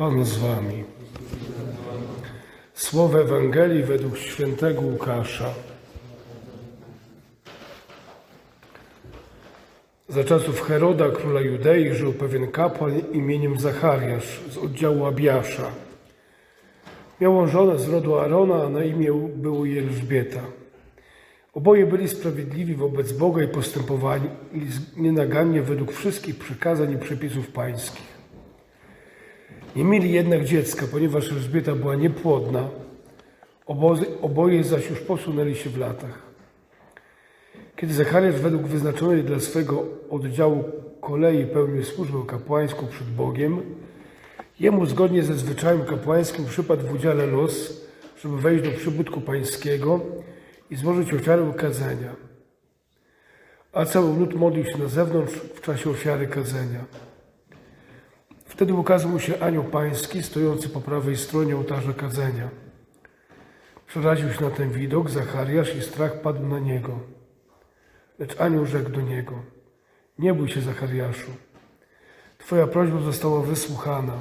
Pan z wami. Słowo Ewangelii według świętego Łukasza. Za czasów Heroda, króla Judei, żył pewien kapłan imieniem Zachariasz z oddziału Abiasza. Miał on żonę z rodu Arona, a na imię było jej Elżbieta. Oboje byli sprawiedliwi wobec Boga i postępowali nienagannie według wszystkich przykazań i przepisów pańskich. Nie mieli jednak dziecka, ponieważ Elżbieta była niepłodna, oboje zaś już posunęli się w latach. Kiedy Zachariasz według wyznaczonej dla swego oddziału kolei pełnił służbę kapłańską przed Bogiem, jemu zgodnie ze zwyczajem kapłańskim przypadł w udziale los, żeby wejść do przybytku pańskiego i złożyć ofiarę kadzenia. A cały lud modlił się na zewnątrz w czasie ofiary kadzenia. Wtedy ukazał się anioł pański, stojący po prawej stronie ołtarza kadzenia. Przeraził się na ten widok Zachariasz i strach padł na niego. Lecz anioł rzekł do niego, nie bój się Zachariaszu, twoja prośba została wysłuchana.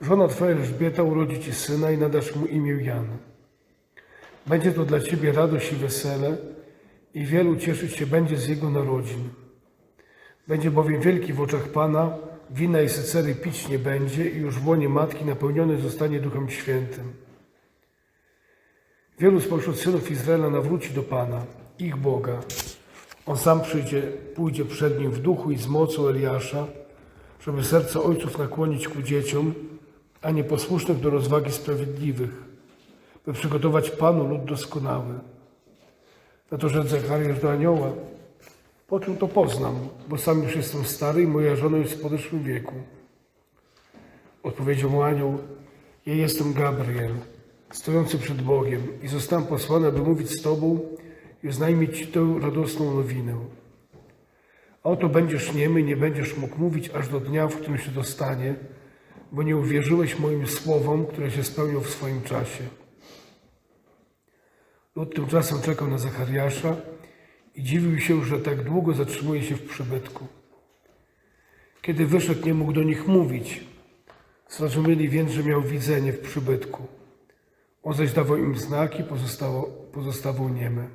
Żona twoja Elżbieta urodzi ci syna i nadasz mu imię Jan. Będzie to dla ciebie radość i wesele i wielu cieszyć się będzie z jego narodzin. Będzie bowiem wielki w oczach Pana, wina i secery pić nie będzie i już w łonie matki napełniony zostanie Duchem Świętym. Wielu spośród synów Izraela nawróci do Pana, ich Boga. On sam przyjdzie, pójdzie przed nim w duchu i z mocą Eliasza, żeby serce ojców nakłonić ku dzieciom, a nieposłusznych do rozwagi sprawiedliwych, by przygotować Panu lud doskonały. Na to rzekł Zachariasz do anioła, po czym to poznam, bo sam już jestem stary i moja żona jest w podeszłym wieku. Odpowiedział mu anioł, ja jestem Gabriel, stojący przed Bogiem i zostałem posłany, aby mówić z Tobą i oznajmić Ci tę radosną nowinę. A oto będziesz niemy i nie będziesz mógł mówić aż do dnia, w którym się dostanie, bo nie uwierzyłeś moim słowom, które się spełnią w swoim czasie. Lud tymczasem czekał na Zachariasza i dziwił się, że tak długo zatrzymuje się w przybytku. Kiedy wyszedł, nie mógł do nich mówić. Zrozumieli więc, że miał widzenie w przybytku. On zaś dawał im znaki, pozostało, pozostawał niemy.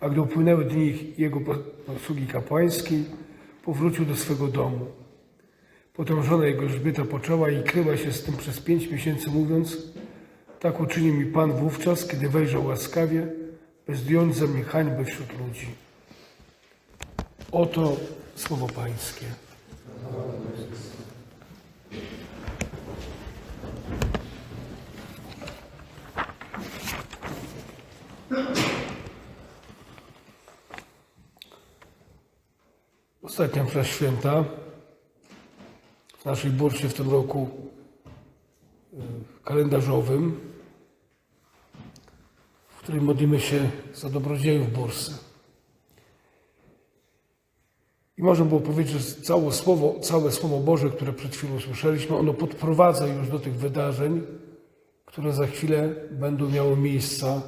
A gdy upłynęły dni jego posługi kapłańskiej, powrócił do swego domu. Potem żona jego Elżbieta poczęła i kryła się z tym przez pięć miesięcy, mówiąc, tak uczyni mi Pan wówczas, kiedy wejrzał łaskawie, by zdjąć ze mnie hańbę wśród ludzi. Oto słowo Pańskie. Ostatnia msza święta w naszej bursie w tym roku y, kalendarzowym, w którym modlimy się za dobrodziejów bursy. I można było powiedzieć, że całe słowo, całe słowo Boże, które przed chwilą słyszeliśmy, ono podprowadza już do tych wydarzeń, które za chwilę będą miały miejsca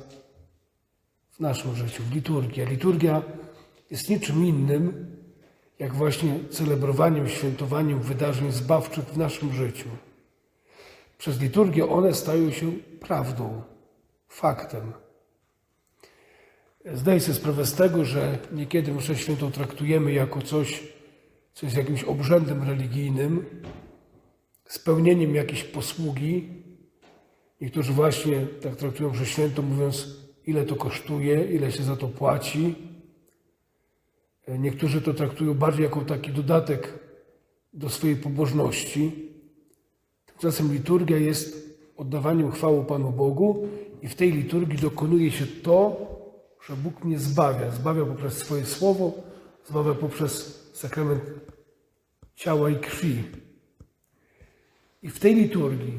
w naszym życiu, w liturgii. A liturgia jest niczym innym, jak właśnie celebrowaniem, świętowaniem wydarzeń zbawczych w naszym życiu. Przez liturgię one stają się prawdą, faktem. Zdaję sobie sprawę z tego, że niekiedy mszę świętą traktujemy jako coś, co jest jakimś obrzędem religijnym, spełnieniem jakiejś posługi. Niektórzy właśnie tak traktują mszę świętą, mówiąc, ile to kosztuje, ile się za to płaci. Niektórzy to traktują bardziej jako taki dodatek do swojej pobożności. Tymczasem liturgia jest oddawaniem chwały Panu Bogu i w tej liturgii dokonuje się to, że Bóg mnie zbawia. Zbawia poprzez swoje słowo, zbawia poprzez sakrament ciała i krwi. I w tej liturgii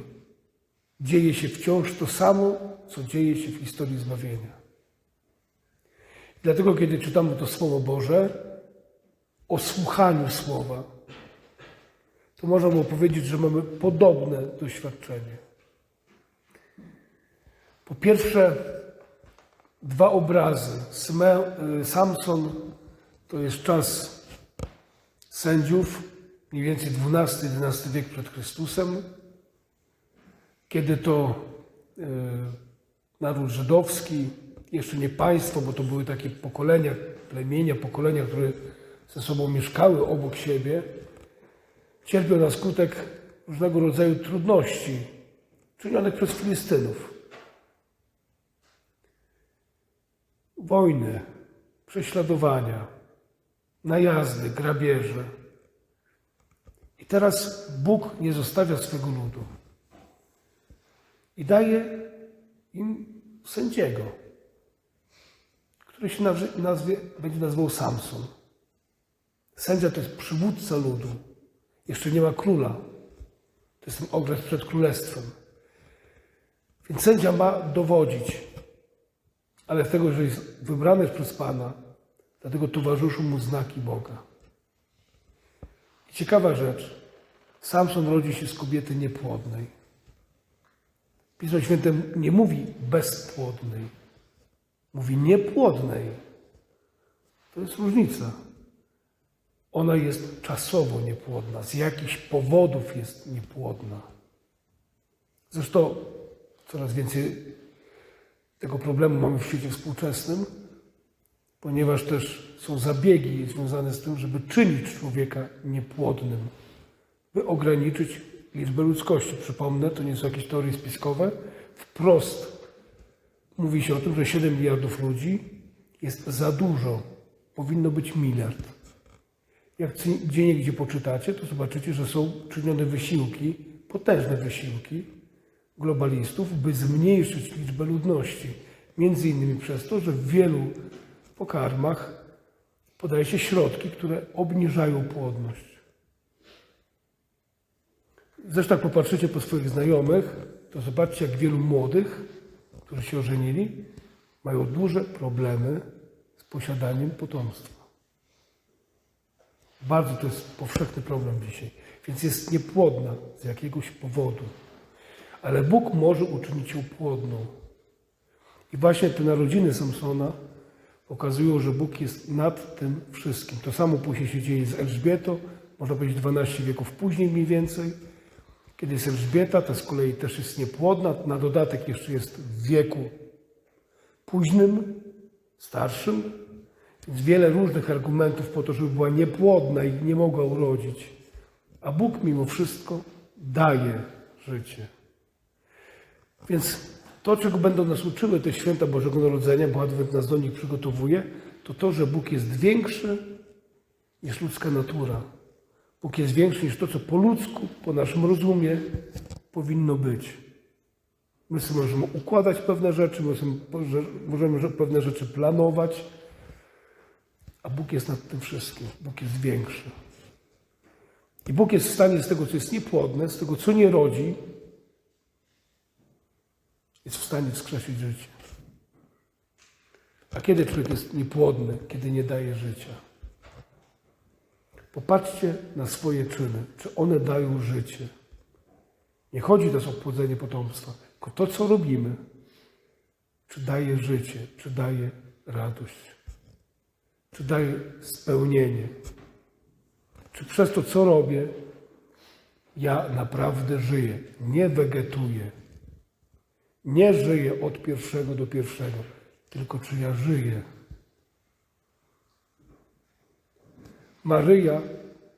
dzieje się wciąż to samo, co dzieje się w historii zbawienia. Dlatego, kiedy czytamy to Słowo Boże, o słuchaniu Słowa, to można było powiedzieć, że mamy podobne doświadczenie. Po pierwsze, dwa obrazy. Y, Samson to jest czas sędziów, mniej więcej XII-XI wiek przed Chrystusem, kiedy to e, naród żydowski, jeszcze nie państwo, bo to były takie pokolenia, plemienia, pokolenia, które ze sobą mieszkały obok siebie, cierpiał na skutek różnego rodzaju trudności czynionych przez Filistynów. Wojny, prześladowania, najazdy, grabieże. I teraz Bóg nie zostawia swego ludu i daje im sędziego, który się nazwie, będzie nazywał Samson. Sędzia to jest przywódca ludu. Jeszcze nie ma króla. To jest ten okres przed królestwem. Więc sędzia ma dowodzić, ale z tego, że jest wybrany przez Pana, dlatego towarzyszą mu znaki Boga. I ciekawa rzecz. Samson rodzi się z kobiety niepłodnej. Pismo Święte nie mówi bezpłodnej, mówi niepłodnej. To jest różnica. Ona jest czasowo niepłodna, z jakichś powodów jest niepłodna. Zresztą coraz więcej tego problemu mamy w świecie współczesnym, ponieważ też są zabiegi związane z tym, żeby czynić człowieka niepłodnym, by ograniczyć liczbę ludzkości. Przypomnę, to nie są jakieś teorie spiskowe. Wprost mówi się o tym, że 7 miliardów ludzi jest za dużo. Powinno być miliard. Jak gdzie poczytacie, to zobaczycie, że są czynione wysiłki, potężne wysiłki globalistów, by zmniejszyć liczbę ludności. Między innymi przez to, że w wielu pokarmach podaje się środki, które obniżają płodność. Zresztą jak popatrzycie po swoich znajomych, to zobaczcie, jak wielu młodych, którzy się ożenili, mają duże problemy z posiadaniem potomstwa. Bardzo to jest powszechny problem dzisiaj. Więc jest niepłodna z jakiegoś powodu. Ale Bóg może uczynić ją płodną. I właśnie te narodziny Samsona pokazują, że Bóg jest nad tym wszystkim. To samo później się dzieje z Elżbietą, można powiedzieć 12 wieków później mniej więcej. Kiedy jest Elżbieta, ta z kolei też jest niepłodna, na dodatek jeszcze jest w wieku późnym, starszym, więc wiele różnych argumentów po to, żeby była niepłodna i nie mogła urodzić. A Bóg mimo wszystko daje życie. Więc to, czego będą nas uczyły te święta Bożego Narodzenia, bo Adwent nas do nich przygotowuje, to to, że Bóg jest większy niż ludzka natura. Bóg jest większy niż to, co po ludzku, po naszym rozumie powinno być. My sobie możemy układać pewne rzeczy, możemy pewne rzeczy planować, a Bóg jest nad tym wszystkim. Bóg jest większy. I Bóg jest w stanie z tego, co jest niepłodne, z tego, co nie rodzi, jest w stanie wskrzesić życie. A kiedy człowiek jest niepłodny, kiedy nie daje życia? Popatrzcie na swoje czyny, czy one dają życie. Nie chodzi też o płodzenie potomstwa, tylko to, co robimy, czy daje życie, czy daje radość, czy daje spełnienie, czy przez to, co robię, ja naprawdę żyję, nie wegetuję. Nie żyję od pierwszego do pierwszego, tylko czy ja żyję. Maryja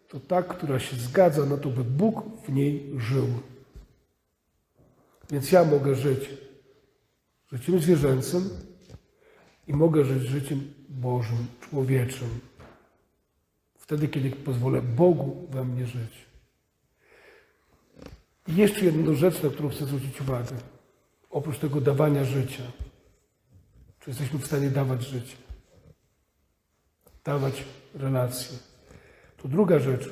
to ta, która się zgadza na to, by Bóg w niej żył. Więc ja mogę żyć życiem zwierzęcym i mogę żyć życiem Bożym, człowieczym. Wtedy, kiedy pozwolę Bogu we mnie żyć. I jeszcze jedną rzecz, na którą chcę zwrócić uwagę. Oprócz tego dawania życia. Czy jesteśmy w stanie dawać życie? Dawać relacje. To druga rzecz.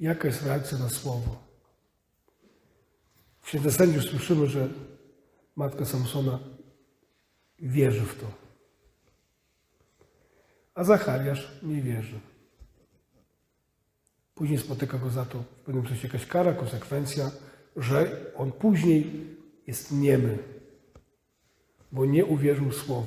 Jaka jest reakcja na słowo? W Księdze Sędziów słyszymy, że matka Samsona wierzy w to. A Zachariasz nie wierzy. Później spotyka go za to w pewnym sensie jakaś kara, konsekwencja, że on później jest niemy, bo nie uwierzył słowu.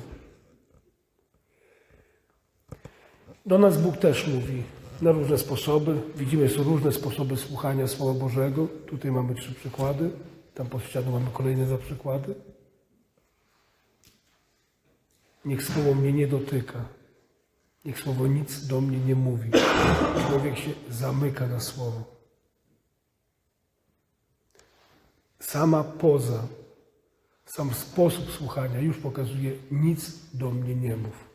Do nas Bóg też mówi na różne sposoby. Widzimy, są różne sposoby słuchania Słowa Bożego. Tutaj mamy trzy przykłady, tam pod ścianą mamy kolejne dwa przykłady. Niech Słowo mnie nie dotyka. Niech Słowo nic do mnie nie mówi. Człowiek się zamyka na Słowo. Sama poza, sam sposób słuchania już pokazuje nic do mnie nie mów.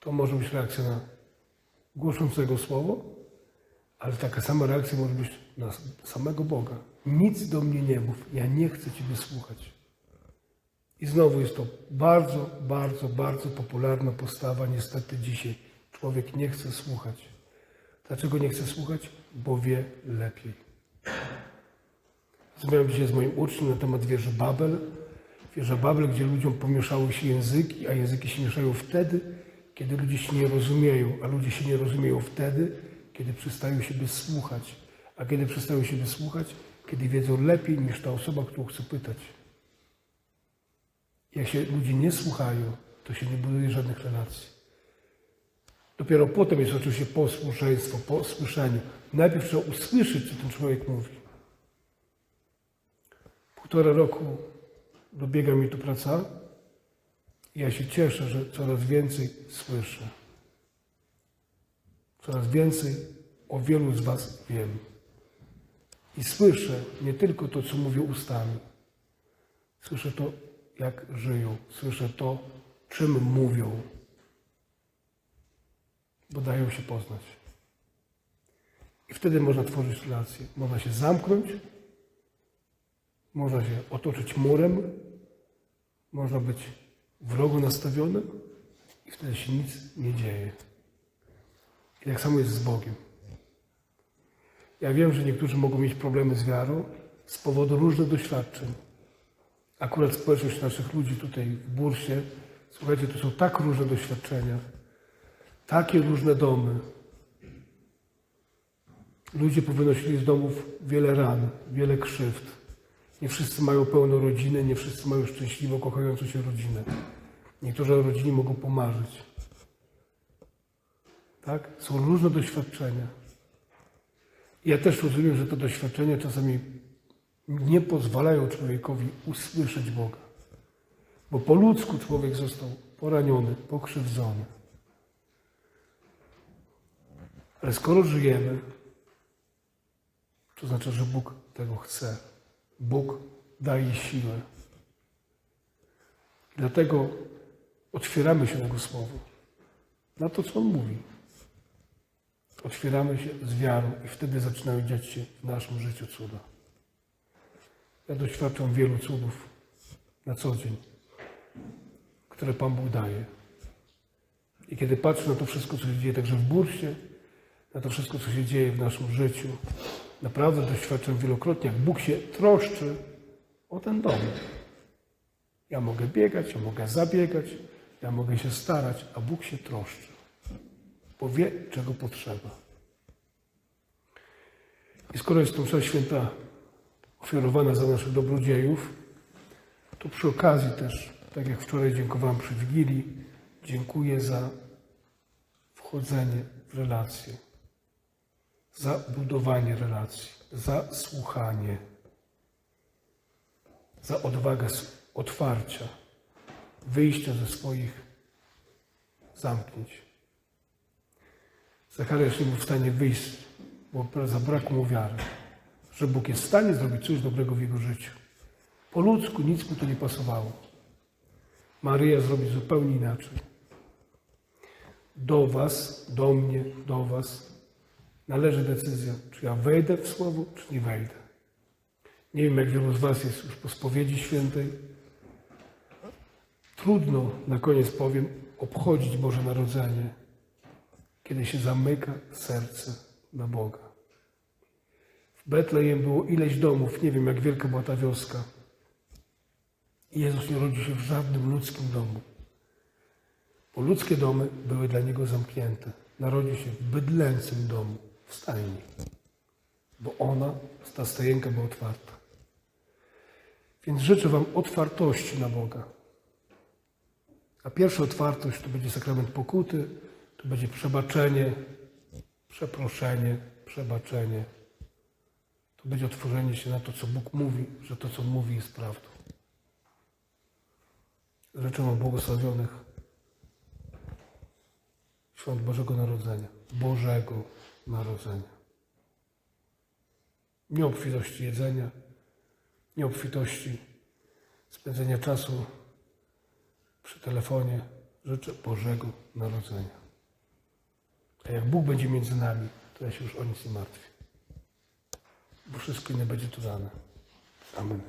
To może być reakcja na głoszącego słowo, ale taka sama reakcja może być na samego Boga. Nic do mnie nie mów, ja nie chcę Ciebie słuchać. I znowu jest to bardzo, bardzo, bardzo popularna postawa niestety dzisiaj. Człowiek nie chce słuchać. Dlaczego nie chce słuchać? Bo wie lepiej. Rozmawiałem dzisiaj z moim uczniem na temat wieży Babel. Wieża Babel, gdzie ludziom pomieszały się języki, a języki się mieszają wtedy, kiedy ludzie się nie rozumieją, a ludzie się nie rozumieją wtedy, kiedy przestają siebie słuchać. A kiedy przestają siebie słuchać, kiedy wiedzą lepiej niż ta osoba, którą chce pytać. Jak się ludzie nie słuchają, to się nie buduje żadnych relacji. Dopiero potem jest oczywiście posłuszeństwo, po słyszeniu. Najpierw trzeba usłyszeć, co ten człowiek mówi. Półtora roku dobiega mi tu praca ja się cieszę, że coraz więcej słyszę. Coraz więcej o wielu z Was wiem. I słyszę nie tylko to, co mówią ustami. Słyszę to, jak żyją. Słyszę to, czym mówią. Bo dają się poznać. I wtedy można tworzyć relacje. Można się zamknąć, można się otoczyć murem, można być wrogo nastawionym i wtedy się nic nie dzieje. I tak samo jest z Bogiem. Ja wiem, że niektórzy mogą mieć problemy z wiarą z powodu różnych doświadczeń. Akurat społeczność naszych ludzi tutaj w Bursie, słuchajcie, to są tak różne doświadczenia, takie różne domy. Ludzie powynosili z domów wiele ran, wiele krzywd. Nie wszyscy mają pełną rodzinę, nie wszyscy mają szczęśliwą, kochającą się rodzinę. Niektórzy o rodzinie mogą pomarzyć. Tak? Są różne doświadczenia. Ja też rozumiem, że te doświadczenia czasami nie pozwalają człowiekowi usłyszeć Boga. Bo po ludzku człowiek został poraniony, pokrzywdzony. Ale skoro żyjemy, to znaczy, że Bóg tego chce. Bóg daje siłę. Dlatego otwieramy się na Jego Słowo, na to, co On mówi. Otwieramy się z wiarą i wtedy zaczynają dziać się w naszym życiu cuda. Ja doświadczam wielu cudów na co dzień, które Pan Bóg daje. I kiedy patrzę na to wszystko, co się dzieje także w bursie, na to wszystko, co się dzieje w naszym życiu, naprawdę doświadczam wielokrotnie, jak Bóg się troszczy o ten dom. Ja mogę biegać, ja mogę zabiegać, ja mogę się starać, a Bóg się troszczy, bo wie, czego potrzeba. I skoro jest to msza święta ofiarowana za naszych dobrodziejów, to przy okazji też, tak jak wczoraj dziękowałem przy Wigilii, dziękuję za wchodzenie w relacje, za budowanie relacji, za słuchanie, za odwagę otwarcia, wyjścia ze swoich zamknięć. Zachariasz nie był w stanie wyjść, bo zabrakło mu wiary, że Bóg jest w stanie zrobić coś dobrego w jego życiu. Po ludzku nic mu to nie pasowało. Maryja zrobi zupełnie inaczej. Do Was, do mnie, do Was należy decyzja, czy ja wejdę w Słowo, czy nie wejdę. Nie wiem, jak wielu z Was jest już po spowiedzi świętej. Trudno, na koniec powiem, obchodzić Boże Narodzenie, kiedy się zamyka serce na Boga. W Betlejem było ileś domów, nie wiem jak wielka była ta wioska. Jezus nie rodzi się w żadnym ludzkim domu. Bo ludzkie domy były dla Niego zamknięte. Narodził się w bydlęcym domu, w stajni. Bo ona, ta stajenka była otwarta. Więc życzę Wam otwartości na Boga. A pierwsza otwartość to będzie sakrament pokuty, To będzie przebaczenie, przeproszenie, przebaczenie. To będzie otworzenie się na to, co Bóg mówi, że to, co mówi, jest prawdą. Życzę Wam błogosławionych świąt Bożego Narodzenia. Bożego Narodzenia. Nie obfitości jedzenia, nie obfitości spędzenia czasu przy telefonie. Życzę Bożego Narodzenia. A jak Bóg będzie między nami, to ja się już o nic nie martwię. Bo wszystko inne będzie tu dane. Amen.